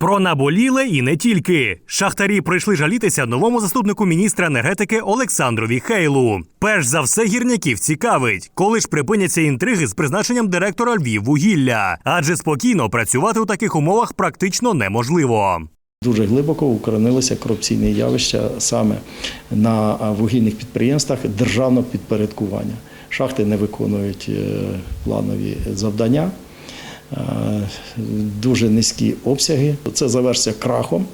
Про наболіле і не тільки. Шахтарі прийшли жалітися новому заступнику міністра енергетики Олександрові Хейлу. Перш за все, гірняків цікавить, коли ж припиняться інтриги з призначенням директора Львіввугілля, адже спокійно працювати у таких умовах практично неможливо. Дуже глибоко укоренилися корупційні явища саме на вугільних підприємствах державного підпорядкування. Шахти не виконують е, планові завдання, дуже низькі обсяги. Це завершиться крахом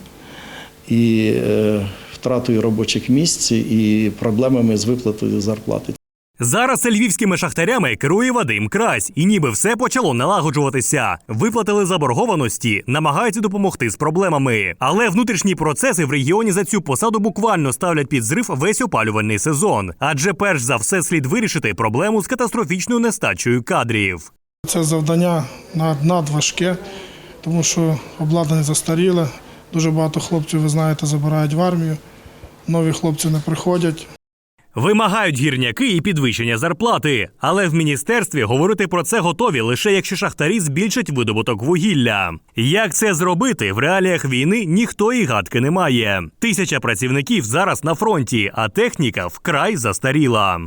і е, втратою робочих місць і проблемами з виплатою зарплати. Зараз львівськими шахтарями керує Вадим Крась, і ніби все почало налагоджуватися. Виплатили заборгованості, намагаються допомогти з проблемами. Але внутрішні процеси в регіоні за цю посаду буквально ставлять під зрив весь опалювальний сезон. Адже перш за все слід вирішити проблему з катастрофічною нестачею кадрів. Це завдання над- надважке, тому що обладнання застаріле. Дуже багато хлопців, ви знаєте, забирають в армію. Нові хлопці не приходять. Вимагають гірняки і підвищення зарплати, але в міністерстві говорити про це готові лише якщо шахтарі збільшать видобуток вугілля. Як це зробити в реаліях війни ніхто і гадки не має. Тисяча працівників зараз на фронті, а техніка вкрай застаріла.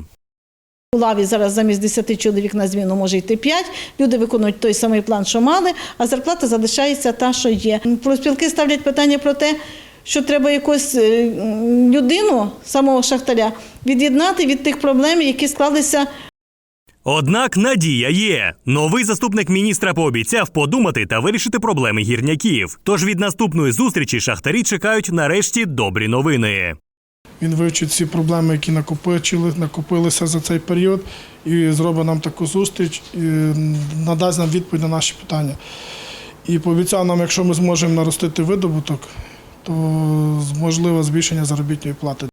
У лаві зараз замість 10 чоловік на зміну може йти 5. Люди виконують той самий план, що мали, а зарплата залишається та, що є. Профспілки ставлять питання про те, що треба якусь е, людину, самого шахтаря, від'єднати від тих проблем, які склалися Однак надія є. Новий заступник міністра пообіцяв подумати та вирішити проблеми гірняків. Тож від наступної зустрічі шахтарі чекають нарешті добрі новини. Він вивчить всі проблеми, які накопичили, накопилися за цей період, і зробить нам таку зустріч, і надасть нам відповідь на наші питання. І пообіцяв нам, якщо ми зможемо наростити видобуток, то можливо збільшення заробітної плати.